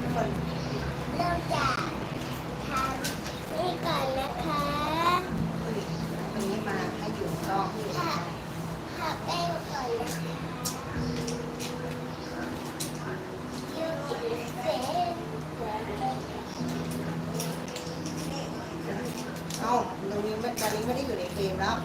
ทุกคนเราจะทำนี่ก่อนนะคะวันนี้มาให้อยู่กล้องที่อยู่ค่ะทาแป้งก่อนนะคะยูกิเซนเอ้าตรงนี้ไม่ตอนนี้ไม่ได้อยู่ในเกมแล้ว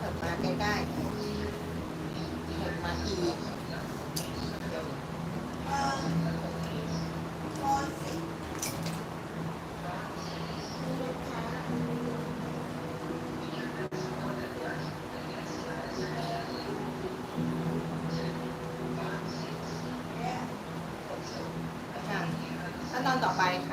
ตอนต่อไปค่ะ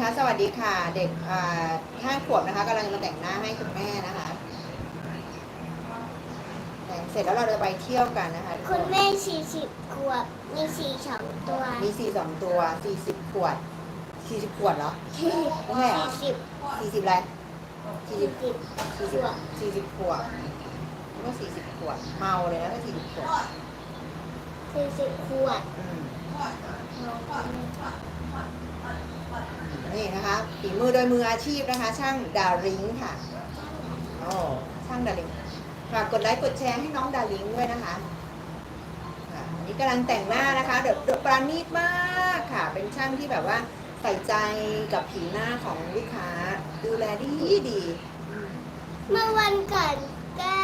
คนคะ สวัสดีค่ะ เด็กอ่าห้าขวบนะคะกำลังจะมาแต่งหน้าให้คุณแม่นะคะ แต่งเสร็จแล้วเราจะไปเที่ยวกันนะคะทุกคุณแม่สี่สิบขวบ มีสี่สองตัว มีสี่สองตัวสี่สิบขวดสี่สิบขวดเหรอไม่ใช่เหรอสี่สิบสี่สิบอะไรสี่สิสี่บสิบสี่สิบสี่สิบขวดก็สี่สิบขวด เมาเลยนะถ้าสี่สิบขวดสี่สิบขวดอืม นี่นะคะฝีมือโดยมืออาชีพนะคะ ช่างดาริงค่ะโอ้ช่างดาริงฝากกดไลค์กดแชร์ให้น้องดาริงด้วยนะคะค่ะอันนี้กำลังแต่งหน้านะคะเดี๋ยวเดี๋ยวปราณีตมากค่ะ เป็นช่างที่แบบว่าใส่ใจกับผิวหน้าของลูกค้า ดูแลดีดีอืมเมื่อวันก่อนก็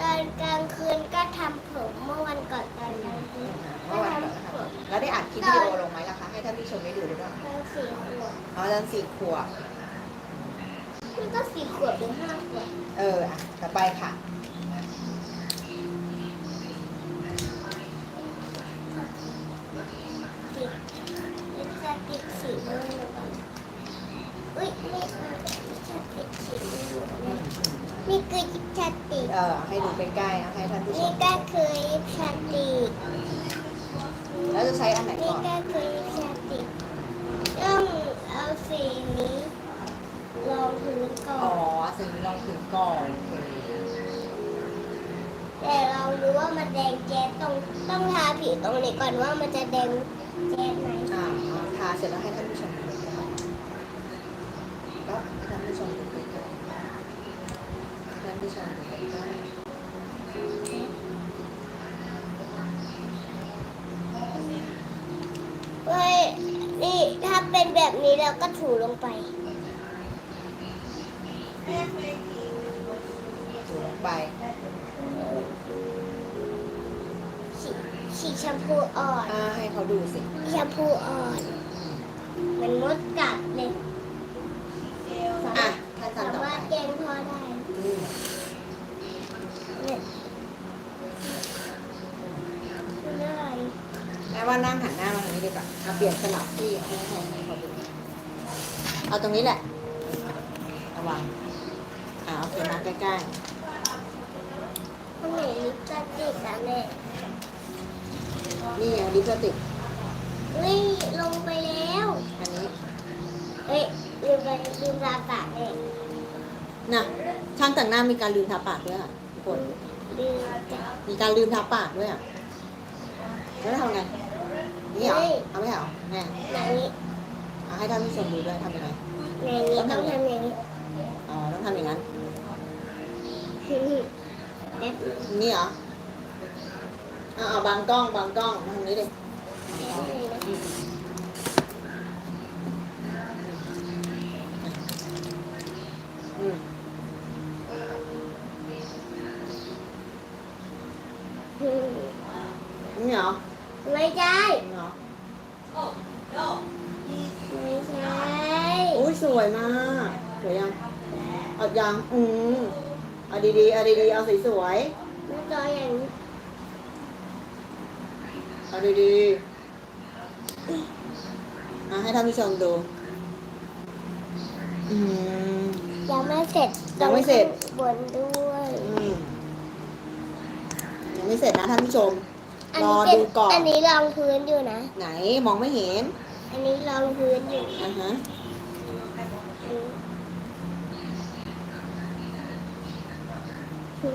ตอนกลางคืนก็ทำผมเมื่อวันก่อนตอนกลางคืนเมื่อวันก่อนนะคะแล้วได้อัดคลิปวิดีโอลงไหมล่ะ คะให้ท่านผู้ชมได้ดูด้วยตอนสี่ขวบอ๋อตอนสี่ขวบนี่ก็สี่ขวบหรือห้าขวบเอออะต่อไปค่ะ ติดนี่จะติดสีม่วงหรือเปล่าอุ้ยไม่เอาจะติดสีม่วงนี่คือยิปสติกเออให้ดูใกล้ๆนะให้ท่านผู้ชนี่มก็คือยิปสติกแล้วจะใช้อันไหนนี่ก่อน ก็คือยิปสติกต้องเอา สีนี้รองพื้นก่ออ๋อนสิ่งนี้ลองถึงก่อนโอเคแต่เรารู้ว่ามันแดงแจ๊ดต้องต้องทาผิวตรงนี้ก่อนว่ามันจะแดงแจ๊ดไหม อ่าเอาทาเสร็จแล้วให้ท่าน แบบนี้แล้วก็ถูลงไปถูลงไปฉีดแชมพูอ่อนอ่าให้เขาดูสิแชมพูอ่อนเหมือนมดกัดเลยอะแตอนสาต่อไปกล้งพอได้ แม่ว่านั่งหันหน้ามาทางนี้ดีกว่าอ่เปลี่ยนสลับที่ให้ให้ให้เขาดู เอาตรงนี้แหละ ระวัง อ่าโอเคมาใกล้ข้างไหนลิปสติกอะแม่ๆ นี่เอาลิปสติก เฮ้ยลงไปแล้วอันนี้ เฮ้ยลืมไปลืมตาปากเลยน่ะ ช่างแต่งหน้ามีการลืมทาปากด้วยค่ะทุกคน ลืมจับมีการลืมทาปากด้วยอะแล้วทำไง นี่เหรอ เอาไม่เหรอแม่ ไหนนี้เอา ให้ท่านผู้ชมดูด้วยทำยังไงไหนนี้ต้องทำอย่างนี้อ๋อต้องทำอย่างนั้นเด็ดนี่เหรอเอาเอาบางกล้องบางกล้องมาทางนี้ดิเลย สวยมากสวยยังเอายังอืมเอาดีๆเอาดีๆเอาสวยไม่จออย่างนี้ๆเอาดีๆเอาให้ท่านผู้ชมดู อืม ยังไม่เสร็จยังไม่เสร็จ บนด้วยอืมยังไม่เสร็จนะท่านผู้ชมอันรอนี้เป็นดูก่อน อันนี้รองพื้นอยู่นะ ไหนมองไม่เห็น อันนี้รองพื้นอยู่ อ่าฮะ เอ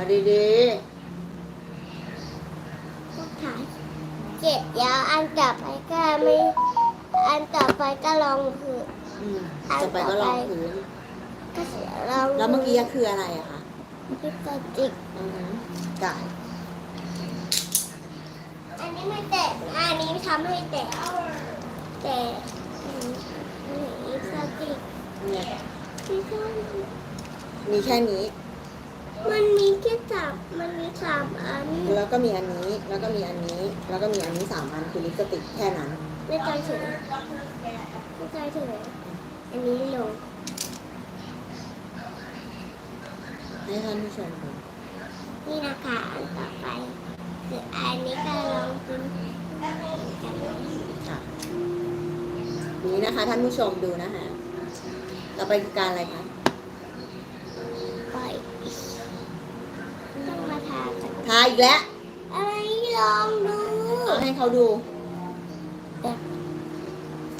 าดีก็ถ่ายเจ็ดเดี๋ยวอันต่อไปก็ไม่ อันต่อไปก็ลองพื้นๆอืมต่อไปก็ลองพื้นก็ลองแล้วเมื่อกี้คืออะไรอะคะพิสติก อือฮึจ่ายอั นนี้ไม่แตะอันนี้ทำให้แตะแต่อันนี้พิสติกเนี่ยพิสติกมีแค่นี้ มันมีแค่สามมันมีสามอัน แล้วก็มีอันนี้ แล้วก็มีอันนี้ แล้วก็มีอันนี้สามอันคือลิปสติกแค่นั้นไม่ใจถึงไม่ใจถึงอันนี้ลงให้ท่านผู้ชมดูนี่นะคะอันต่อไปคื ออันนี้ก็ลองกินกันเลยค่ะนี้นะคะท่านผู้ชมดูนะคะต่อไปคือการอะไรคะปล่อยต้องมาทากันทาอีกแล้วอะไรลองดูเอาให้เขาดู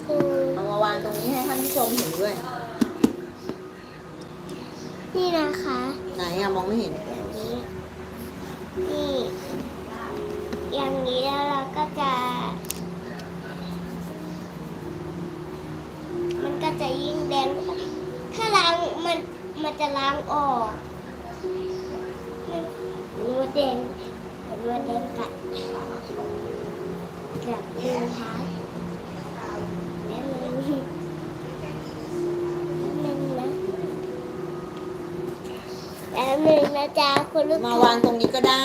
คือเอามาวางตรงนี้ให้ท่านผู้ชมเห็นด้วย นี่นะคะ ไหนอะมองไม่เห็นอย่างนี้นี่ อย่างนี้แล้วเราก็จะ มันก็จะยิ่งแดง ถ้าล้างมันมันจะล้างออกมันนัวแดงนัวแดงกัดกับมือเท้าแล้วมันนั่นนะแล้วหนึ่งนะจ๊ะคุณลูกมาวางตรงนี้ก็ได้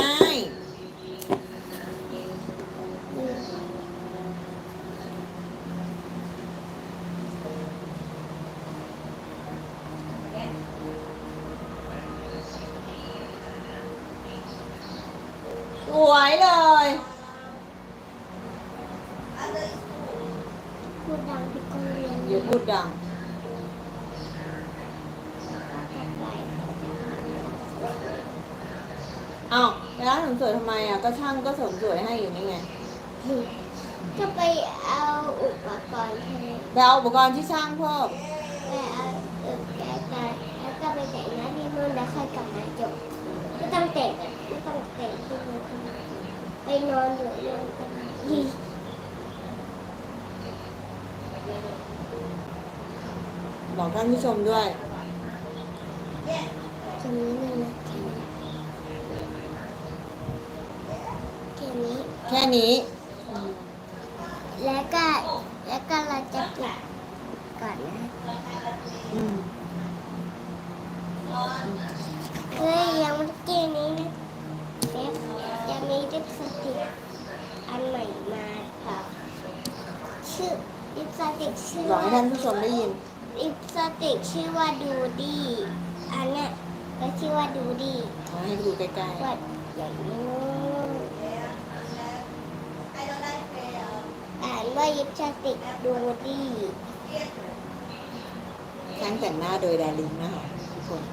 พูดดังพี่ก้องเรียนอย่าพูดดังอ้าวไปร้านเสริมสวยทำไมอะก็ช่างก็เสริมสวยให้อยู่นี่ไงก็ไปเอาอุปกรณ์ให้ไปเอาอุปกรณ์ที่ช่างเพิ่มไปเอาเออแกะแล้วก็ไปแต่งหน้าที่นู่นแล้วค่อยกลับมาจบไม่ต้องแต่งอะไม่ต้องแต่งที่นู่นไปนอนอยู่นอนกันดี บอกท่านผู้ชมด้วยตรงนี้เลยนะแค่นี้ แค่นี้ แล้วก็ มีลิปสติกอันใหม่มาค่ะ ชื่อลิปสติกชื่อ บอกให้ท่านผู้ชมได้ยิน ลิปสติกชื่อว่าดูดี้อันเนี้ยก็ชื่อว่าดูดี้ เอาให้ดูใกล้ กดอย่างนี้อ่าน ว่าลิปสติกดูดี้ๆช่างแต่งหน้าโดยดาริงนะคะทุกคน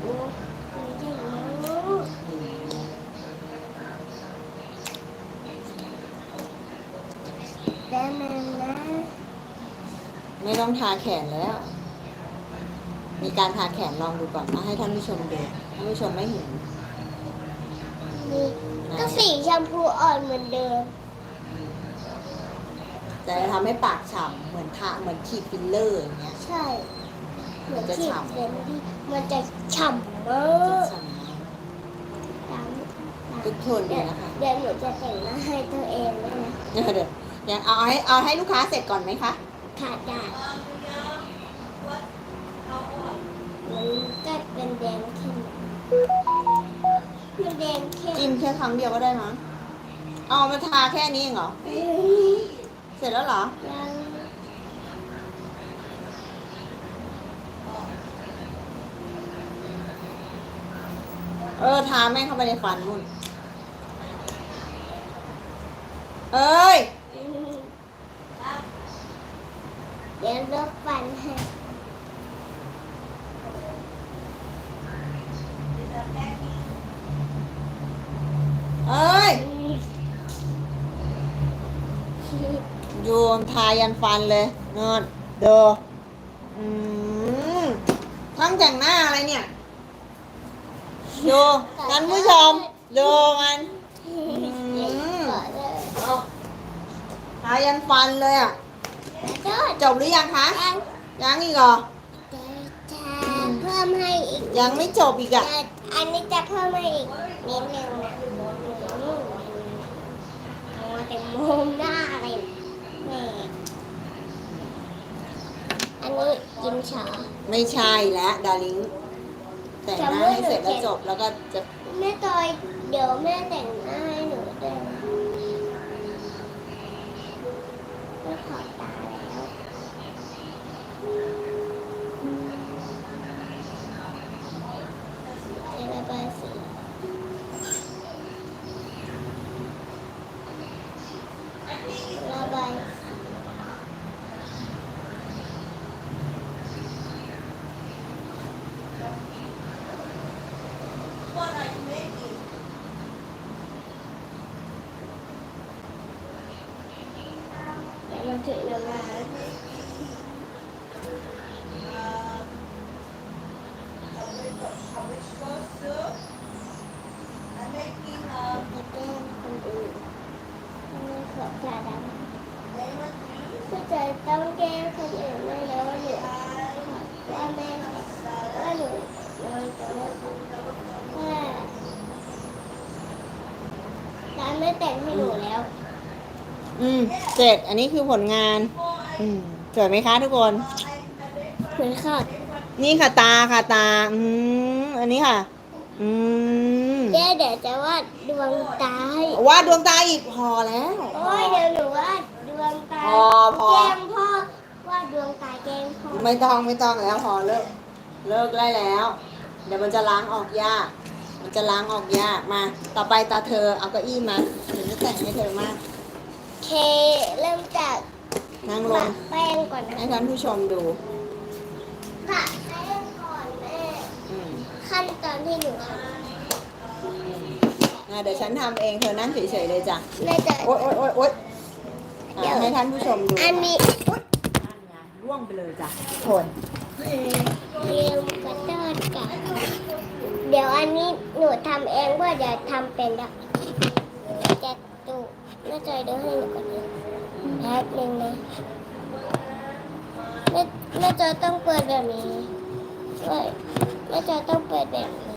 โอ้ไม่ได้รู้อืมแต่มันนะไม่ต้องทาแขนแล้ว มีการทาแขนลองดูก่อนมาให้ท่านผู้ชมดูท่านผู้ชมไม่เห็นมี ก็สีชมพูอ่อนเหมือนเดิม แต่จะทำให้ปากฉ่ำเหมือนทาเหมือนฉีดฟิลเลอร์อย่างเงี้ย ใช่ เหมือนจะฉีดฉ่ำเซนที่มันจะฉ่ำมาจะกฉ่ำมากตามตามทุกทนเลเดี๋ยยวนะคะเดี๋ยวหนูจะแต่งหน้าให้ตัวเองด้วยนะเดี๋ยวเดี๋ยวยังเอาให้เอาให้ลูกค้าเสร็จก่อนไหมคะ ขาดได้มันก็เป็นแดงเข้มมัน แดงเข้มจิ้มแค่ครั้งเดียวก็ได้มั้งเอามาทาแค่นี้เองเหรอเอ้ยเสร็จแล้วเหรอ ยังเออ ทาแม่งเข้าไปในฟันนู่น เอ้ย เดี๋ยวลบฟันให้ เอ้ยโยมทา ยันฟันเลยนอนเดออืมทั้งแต่งหน้าอะไรเนี่ยดูท่านผู้ชมดูมันเดี๋ยวก่อนเลยเอาทายันฟันเลยอะขอโทษจบหรือยังคะ ยังยังอีกเหรอจะเพิ่มให้อีก ยังไม่จบอีกอะจะอันนี้จะเพิ่มให้อีกนิดนึงนะเอามาแต่มุมหน้าอะไรแม่ อันนี้กินชา ไม่ใช่แล้วดาริงแต่งหน้าให้เสร็จแล้วจบแล้วก็จะแม่ตอยเดี๋ยวแม่แต่งหน้าให้หนูด้วยแม่ขอตาแล้วเดี๋ยวระบายสีระบาย เดี๋ยวมันถึงน้ำลาย ไปแกล้งคนอื่นไม่ขอบตาดำก็จะต้องแกล้งคนอื่นไม่แล้วว่าหนูว่าแม่ว่าหนูนอนตัวว่าร้านไม่แต่งให้หนูแล้ว อืม เสร็จอันนี้คือผลงาน อืมสวยไหมคะทุกคนเหมือนค่ะ นี่ค่ะตาค่ะตา อืมอันนี้ค่ะ อืมเดี๋ยวเดี๋ยวจะวาดดวงตาให้วาดดวงตาอีกพอแล้ว โอ้ยเดี๋ยวหนูวาดดวงตาพอพอ แกล้งพ่อวาดดวงตาแกล้งพ่อไม่ต้องไม่ต้องแล้วพอเลิกเลิกได้แล้ว เดี๋ยวมันจะล้างออกยาก มันจะล้างออกยากมา ต่อไปตาเธอเอาเก้าอี้มาเดี๋ยวจะแต่งให้เธอมาก เค เริ่มจากนั่งลปะงแป้งก่อนนะให้ท่านผู้ชมดู ปะแป้งก่อนแม่อืมขั้นตอนที่หนูทอะเดี๋ยวฉันทำเองเธอนั่งเฉยๆเลยจ้ะำแม่จะ โอ๊ยโอ๊ยโอ๊ยโอ๊ยอะเดี๋ยว ให้ท่านผู้ชมดูอันนี้นั่นไงร่วงไปเลยจ้ะทุกคนเรียมกระโดดกับเดี๋ยวอันนี้หนูทำเองว่าเดี๋ยวทำเป็นแล้วจะดู แม่จอยดูให้หนูก่อนนะแป๊บนึงนะแม่แม่จอยต้องเปิดแบบนี้เอ้ยแม่จอยต้องเปิดแบบนี้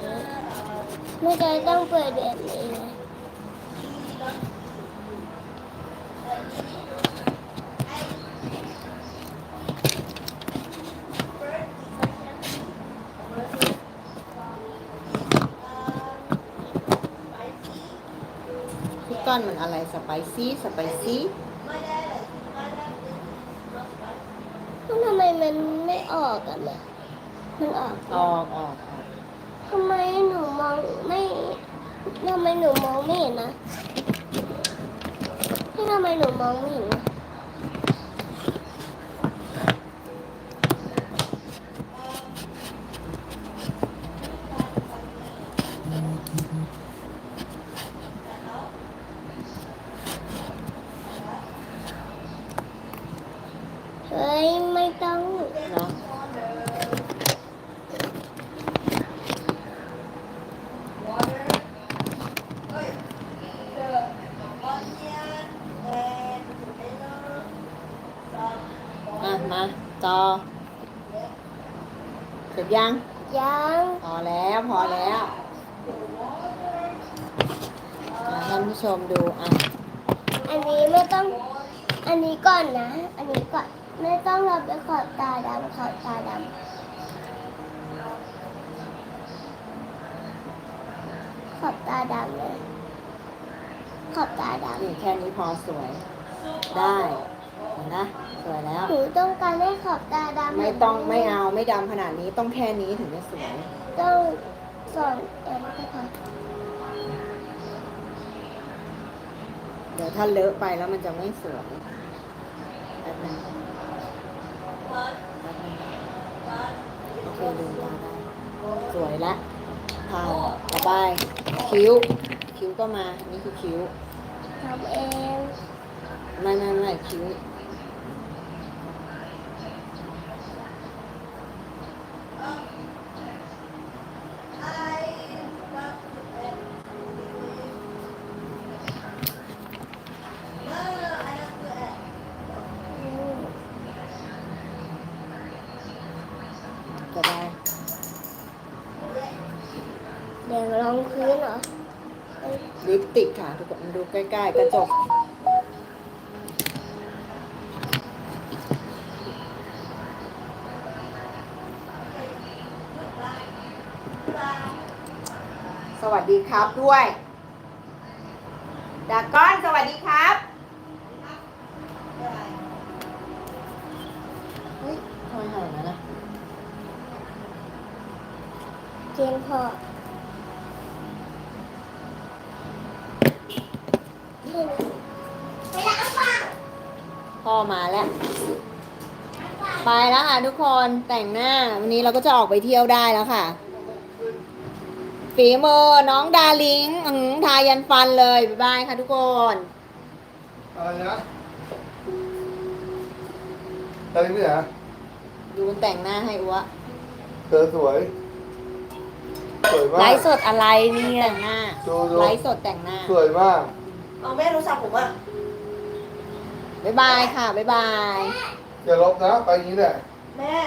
แม่จอยต้องเปิดแบบนี้ อนมันอะไรสไปซี่สไปซี่แล้วทำไมมันไม่ออกอะแม่มันออกออกออกออกทำไมหนูมองไม่ทำไมหนูมองไม่เห็นนะที่ทำไมหนูมองไม่เห็นนะ เฮ้ย ไม่ต้อง เนาะอะมาจอเสร็จยัง ยัง พอแล้วพอแล้วอะท่านผู้ชมดูอะ อันนี้ไม่ ต้องอันนี้ก่อนนะ อันนี้ก่อน ไม่ต้องเราไปขอบตาดำขอบตาดำขอบตาดำเลย ขอบตาดนี่แค่นี้พอสวย ได้เห็นนะสวยแล้วำหนูต้องการให้ขอบตาดำไม่ต้องไม่เอาไม่ดำขนาดนี้ต้องแค่นี้ถึงจะสวย ต้องสอนเอ็มก็พอ เดี๋ยวถ้าเลอะไปแล้วมันจะไม่สวยแป๊บนึงแป๊บนึงโอเคลืมตาได้สวยละผ่านต่อไปคิ้ว คิ้วก็มา นี่คือคิ้วทำเองไม่ไม่ไม่คิ้ว อืม ก็ได้ เดี๋ยวลอง พื้นเหรอเอ้ยลิปสติกค่ะทุกคนดูใกล้ๆกระจกสวัสดีครับด้วยดาก้อนสวัสดีครับเฮ้ยทำไมหายนะนะเกียนพอ พ่อมาแล้ว ไปแล้วค่ะทุกคนแต่งหน้า วันนี้เราก็จะออกไปเที่ยวได้แล้วค่ะ ฝีมือน้องดาลิงอื้อหือทายันฟันเลย บ๊ายบายค่ะทุกคนอะไรนะอะไรเนี่ยดูแต่งหน้าให้อัวเธอสวยสวยมากไลฟ์สดอะไรเนี่ยแต่งหน้าดูดูไลฟ์สดแต่งหน้า สวยมาก เอาแม่โทรศัพท์ผมอะ บ๊ายบายค่ะ บ๊ายบาย อย่าลบนะ ไปอย่างนี้แหละ แม่